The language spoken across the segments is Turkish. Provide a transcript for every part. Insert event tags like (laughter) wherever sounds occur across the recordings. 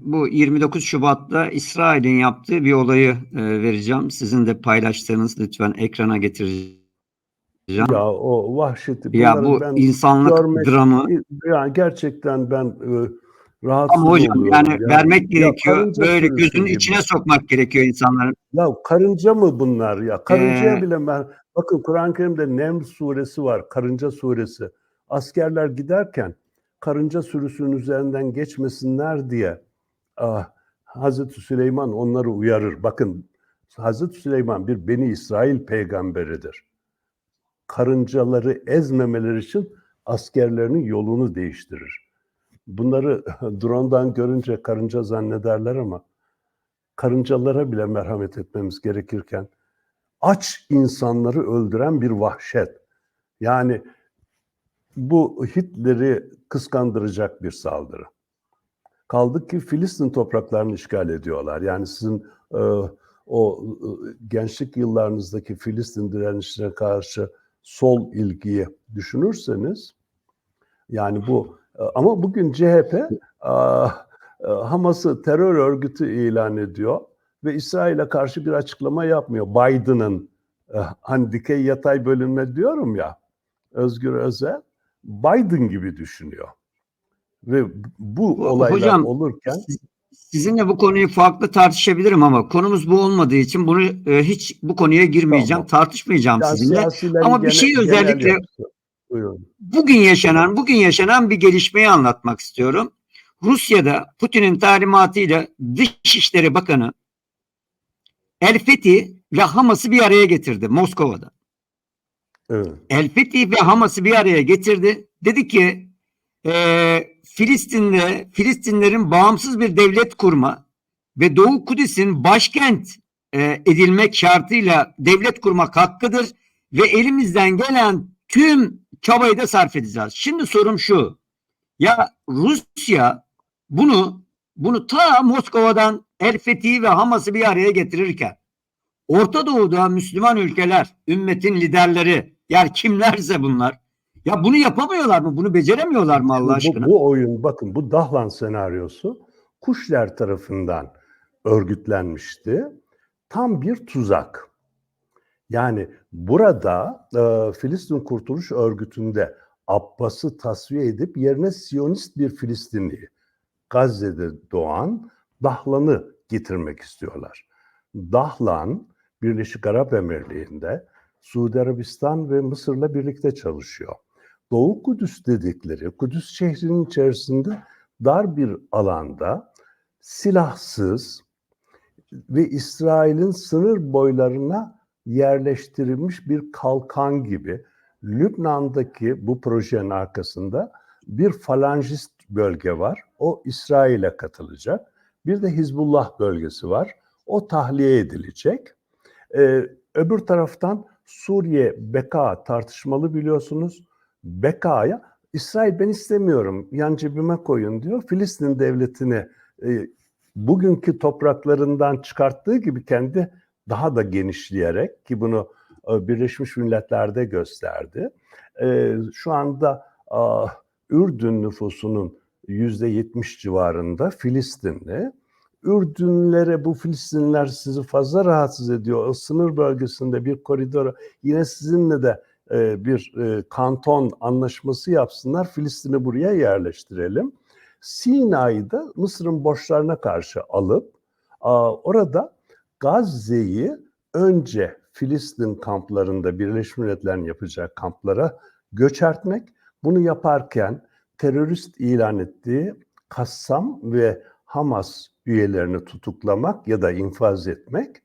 bu 29 Şubat'ta İsrail'in yaptığı bir olayı e, vereceğim. Sizin de paylaştığınız lütfen ekrana getireceğim. Ya o vahşeti. Ya bu ben insanlık görmek- dramı yani gerçekten ben e, rahatsız ama hocam yani Ya. vermek gerekiyor. karınca Böyle gözünün gibi. içine sokmak gerekiyor insanların. Ya karınca mı bunlar ya? Karıncaya Ee, bile ben bakın Kur'an-ı Kerim'de Neml suresi var. Karınca suresi. Askerler giderken karınca sürüsünün üzerinden geçmesinler diye ah, Hazreti Süleyman onları uyarır. Bakın Hazreti Süleyman bir Beni İsrail peygamberidir. Karıncaları ezmemeleri için askerlerinin yolunu değiştirir. Bunları (laughs) drone'dan görünce karınca zannederler ama karıncalara bile merhamet etmemiz gerekirken aç insanları öldüren bir vahşet. Yani bu Hitler'i kıskandıracak bir saldırı. Kaldı ki Filistin topraklarını işgal ediyorlar. Yani sizin e, o e, gençlik yıllarınızdaki Filistin direnişine karşı sol ilgiyi düşünürseniz yani bu e, ama bugün CHP a, e, Hamas'ı terör örgütü ilan ediyor ve İsrail'e karşı bir açıklama yapmıyor. Biden'ın e, hani dikey yatay bölünme diyorum ya Özgür Özel Biden gibi düşünüyor. Ve bu olaylar hocam, olurken Siz- Sizinle bu konuyu farklı tartışabilirim ama konumuz bu olmadığı için bunu e, hiç bu konuya girmeyeceğim, Tamam. tartışmayacağım ya sizinle. Ama bir şey özellikle-. Buyurun. Bugün yaşanan, bugün yaşanan bir gelişmeyi anlatmak istiyorum. Rusya'da Putin'in talimatıyla Dışişleri Bakanı El Fethi ve Hamas'ı bir araya getirdi Moskova'da. Evet. El Fethi ve Hamas'ı bir araya getirdi. Dedi ki eee Filistin'de Filistinlerin bağımsız bir devlet kurma ve Doğu Kudüs'ün başkent eee, edilmek şartıyla devlet kurmak hakkıdır ve elimizden gelen tüm çabayı da sarf edeceğiz. Şimdi sorum şu. Ya Rusya bunu bunu ta Moskova'dan El Fethi'yi ve Hamas'ı bir araya getirirken Orta Doğu'da Müslüman ülkeler, ümmetin liderleri, yani kimlerse bunlar, ya bunu yapamıyorlar mı? Bunu beceremiyorlar mı Allah Bu- aşkına? Bu, oyun bakın bu Dahlan senaryosu Kuşler tarafından örgütlenmişti. Tam bir tuzak. Yani burada e, Filistin Kurtuluş Örgütü'nde Abbas'ı tasfiye edip yerine Siyonist bir Filistinli Gazze'de doğan Dahlan'ı getirmek istiyorlar. Dahlan Birleşik Arap Emirliği'nde Suudi Arabistan ve Mısır'la birlikte çalışıyor. Doğu Kudüs dedikleri Kudüs şehrinin içerisinde dar bir alanda silahsız ve İsrail'in sınır boylarına yerleştirilmiş bir kalkan gibi Lübnan'daki bu projenin arkasında bir falangist bölge var. O İsrail'e katılacak. Bir de Hizbullah bölgesi var. O tahliye edilecek. Ee, öbür taraftan Suriye Beka tartışmalı biliyorsunuz. Beka'ya İsrail ben istemiyorum yan cebime koyun diyor. Filistin devletini e, bugünkü topraklarından çıkarttığı gibi kendi daha da genişleyerek ki bunu e, Birleşmiş Milletler'de gösterdi. E, şu anda a, Ürdün nüfusunun yüzde yetmiş civarında Filistinli. Ürdünlere bu Filistinliler sizi fazla rahatsız ediyor. O sınır bölgesinde bir koridora yine sizinle de e, bir e, kanton anlaşması yapsınlar. Filistin'i buraya yerleştirelim. Sina'yı da Mısır'ın borçlarına karşı alıp orada Gazze'yi önce Filistin kamplarında Birleşmiş Milletler'in yapacağı kamplara göçertmek. Bunu yaparken terörist ilan ettiği Kassam ve Hamas üyelerini tutuklamak ya da infaz etmek.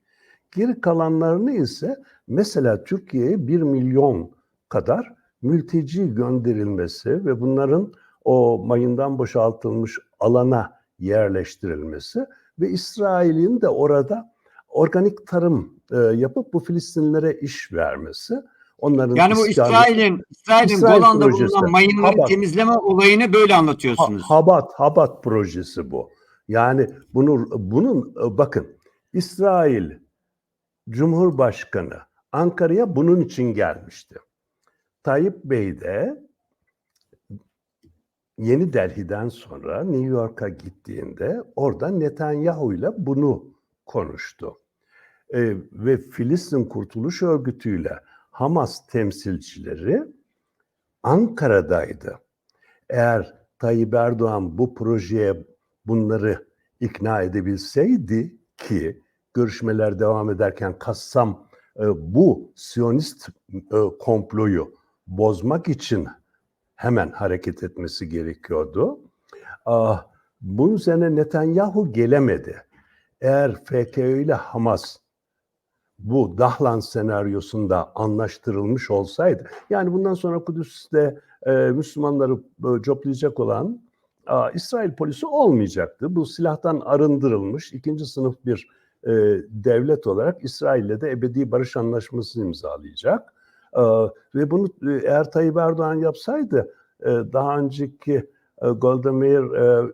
Geri kalanlarını ise mesela Türkiye'ye 1 milyon kadar mülteci gönderilmesi ve bunların o mayından boşaltılmış alana yerleştirilmesi ve İsrail'in de orada organik tarım e, yapıp bu Filistinlilere iş vermesi. Onların Yani bu İsrail'in İsrail'in İsrail Golan'da projesi. bulunan mayınları Habat. temizleme olayını böyle Ha- anlatıyorsunuz. Habat, Habat projesi bu. Yani bunu, bunun e, bakın İsrail Cumhurbaşkanı Ankara'ya bunun için gelmişti. Tayyip Bey de Yeni Delhi'den sonra New York'a gittiğinde orada Netanyahu ile bunu konuştu. Ee, ve Filistin Kurtuluş Örgütü ile Hamas temsilcileri Ankara'daydı. Eğer Tayyip Erdoğan bu projeye bunları ikna edebilseydi ki görüşmeler devam ederken Kassam e, bu Siyonist e, komployu bozmak için hemen hareket etmesi gerekiyordu. Ah, bunun üzerine Netanyahu gelemedi. Eğer FKÖ ile Hamas bu Dahlan senaryosunda anlaştırılmış olsaydı, yani bundan sonra Kudüs'te e, Müslümanları e, coplayacak olan İsrail polisi olmayacaktı. Bu silahtan arındırılmış ikinci sınıf bir e, devlet olarak İsrail'le de ebedi barış anlaşmasını imzalayacak. E, ve bunu e, eğer Tayyip Erdoğan yapsaydı e, daha önceki e, Golda Meir e,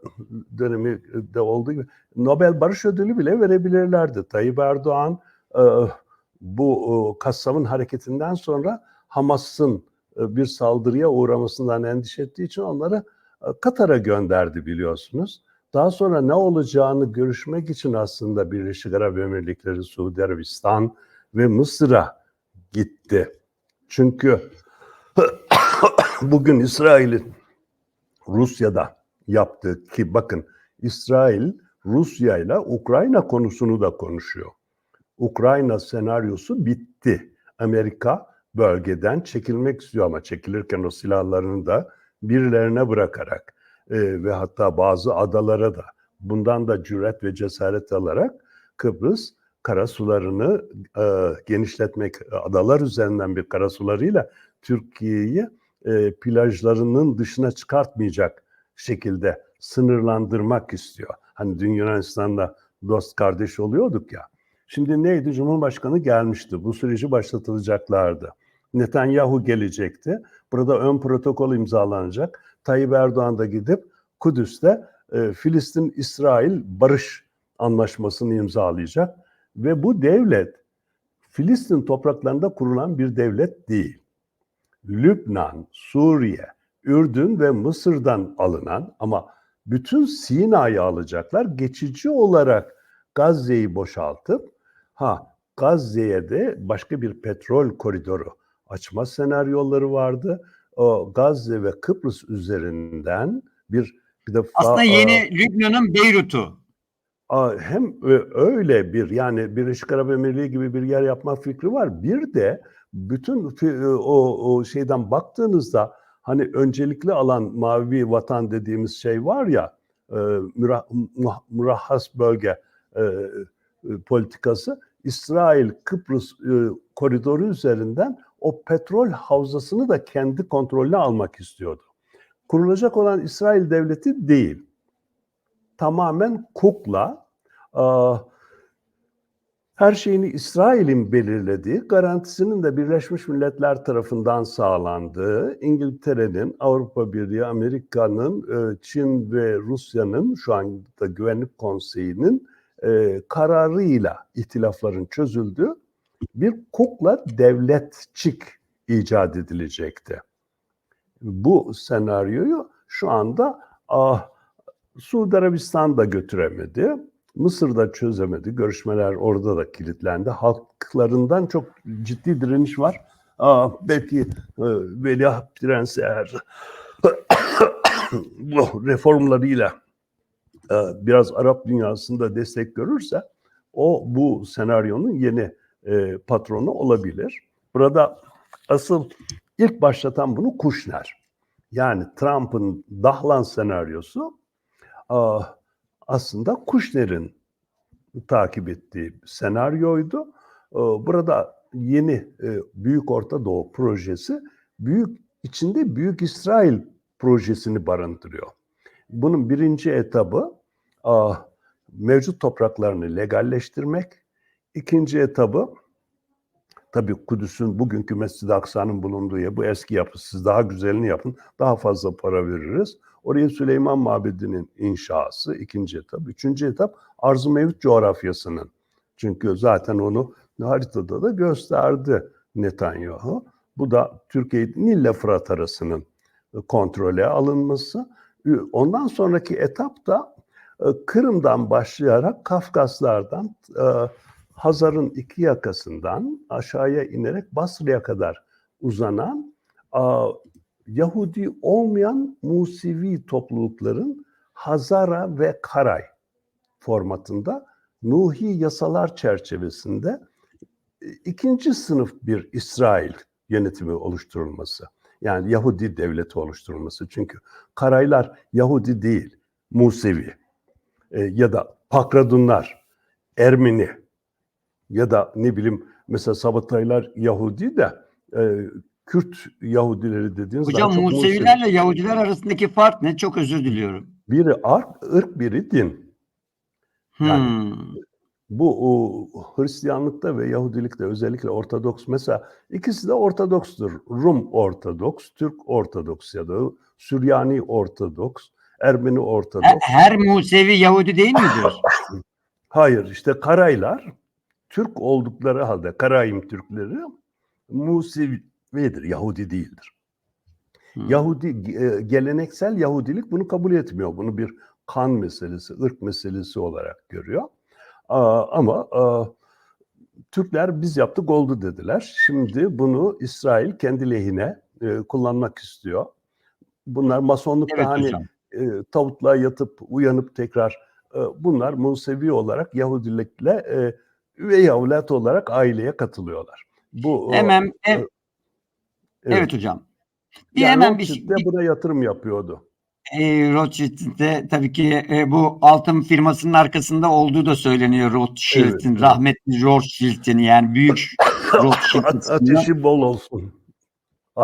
dönemi de olduğu gibi Nobel Barış Ödülü bile verebilirlerdi. Tayyip Erdoğan e, bu e, Kassam'ın hareketinden sonra Hamas'ın e, bir saldırıya uğramasından endişe ettiği için onları e, Katar'a gönderdi biliyorsunuz. Daha sonra ne olacağını görüşmek için aslında Birleşik Arap Emirlikleri, Suudi Arabistan ve Mısır'a gitti. Çünkü (coughs) bugün İsrail'in Rusya'da yaptığı ki bakın İsrail Rusya ile Ukrayna konusunu da konuşuyor. Ukrayna senaryosu bitti. Amerika bölgeden çekilmek istiyor ama çekilirken o silahlarını da birilerine bırakarak e, ve hatta bazı adalara da bundan da cüret ve cesaret alarak Kıbrıs karasularını e, genişletmek, adalar üzerinden bir karasularıyla Türkiye'yi e, plajlarının dışına çıkartmayacak şekilde sınırlandırmak istiyor. Hani dün Yunanistan'da dost kardeş oluyorduk ya. Şimdi neydi? Cumhurbaşkanı gelmişti. Bu süreci başlatılacaklardı. Netanyahu gelecekti. Burada ön protokol imzalanacak. Tayyip Erdoğan da gidip Kudüs'te e, Filistin-İsrail barış anlaşmasını imzalayacak. Ve bu devlet Filistin topraklarında kurulan bir devlet değil. Lübnan, Suriye, Ürdün ve Mısır'dan alınan ama bütün Sina'yı alacaklar. Geçici olarak Gazze'yi boşaltıp ha Gazze'ye de başka bir petrol koridoru açma senaryoları vardı. O Gazze ve Kıbrıs üzerinden bir bir defa Aslında yeni Lübnan'ın Beyrut'u. hem öyle bir yani Birleşik Arap Emirliği gibi bir yer yapma fikri var. Bir de bütün fi- o, o şeyden baktığınızda hani öncelikli alan mavi vatan dediğimiz şey var ya e, müra- murahhas bölge e, e, politikası İsrail Kıbrıs e, koridoru üzerinden o petrol havzasını da kendi kontrolüne almak istiyordu. Kurulacak olan İsrail devleti değil. Tamamen kukla. Her şeyini İsrail'in belirlediği, garantisinin de Birleşmiş Milletler tarafından sağlandığı, İngiltere'nin, Avrupa Birliği, Amerika'nın, e, Çin ve Rusya'nın şu anda Güvenlik Konseyi'nin e, kararıyla ihtilafların çözüldüğü bir kukla devletçik icat edilecekti. Bu senaryoyu şu anda ah, Suudi Arabistan da götüremedi. Mısır da çözemedi. Görüşmeler orada da kilitlendi. Halklarından çok ciddi direniş var. Aa, belki e, Veliaht Prens eğer (coughs) bu reformlarıyla e, biraz Arap dünyasında destek görürse o bu senaryonun yeni e, patronu olabilir. Burada asıl ilk başlatan bunu Kushner. Yani Trump'ın Dahlan senaryosu aslında Kushner'in takip ettiği senaryoydu. Ee, Burada yeni e, Büyük Orta Doğu projesi büyük içinde Büyük İsrail projesini barındırıyor. Bunun birinci etabı mevcut topraklarını legalleştirmek. İkinci etabı tabii Kudüs'ün bugünkü Mescid-i Aksa'nın bulunduğu yer bu eski yapı. Siz daha güzelini yapın. Daha fazla para veririz. Oraya Süleyman Mabedi'nin inşası ikinci etap. Üçüncü etap arz-ı mevcut coğrafyasının. Çünkü zaten onu haritada da gösterdi Netanyahu. Bu da Türkiye Nil Fırat arasının kontrole alınması. Ondan sonraki etapta e, Kırım'dan başlayarak Kafkaslardan e, Hazar'ın iki yakasından aşağıya inerek Basra'ya kadar uzanan Yahudi olmayan Musevi toplulukların Hazara ve Karay formatında Nuhi yasalar çerçevesinde e, ikinci sınıf bir İsrail yönetimi oluşturulması. Yani Yahudi devleti oluşturulması. Çünkü Karaylar Yahudi değil, Musevi e, ya da Pakradunlar, Ermeni ya da ne bileyim mesela Sabataylar Yahudi de e, Kürt Yahudileri dediğiniz Hocam Musevi. Musevilerle Yahudiler arasındaki fark ne? Çok özür diliyorum. Biri ırk, ırk biri din. Yani- Hmm. Bu o, Hristiyanlıkta ve Yahudilikte özellikle Ortodoks mesela ikisi de Ortodokstur. Rum Ortodoks, Türk Ortodoks ya da Süryani Ortodoks, Ermeni Her, Ortodoks. her Musevi Yahudi değil midir? (laughs) Hayır işte Karaylar Türk oldukları halde Karayim Türkleri Musevidir, Yahudi değildir. Hmm. Yahudi e, geleneksel Yahudilik bunu kabul etmiyor. Bunu bir kan meselesi, ırk meselesi olarak görüyor. Ama Türkler biz yaptık oldu dediler. Şimdi bunu İsrail kendi lehine e, kullanmak istiyor. Bunlar masonlukta Evet hani hocam. e, tavutluğa yatıp uyanıp tekrar bunlar Musevi olarak Yahudilikle üvey evlat olarak aileye katılıyorlar. Bu Hemen e- evet. evet. hocam. Bir yani hemen bir, de bir buna yatırım yapıyordu. e, Rothschild'de tabii ki e, bu altın firmasının arkasında olduğu da söyleniyor Rothschild'in, Evet, rahmetli Rothschild'in yani büyük (laughs) Rothschild At- kısmında. Ateşi bol olsun.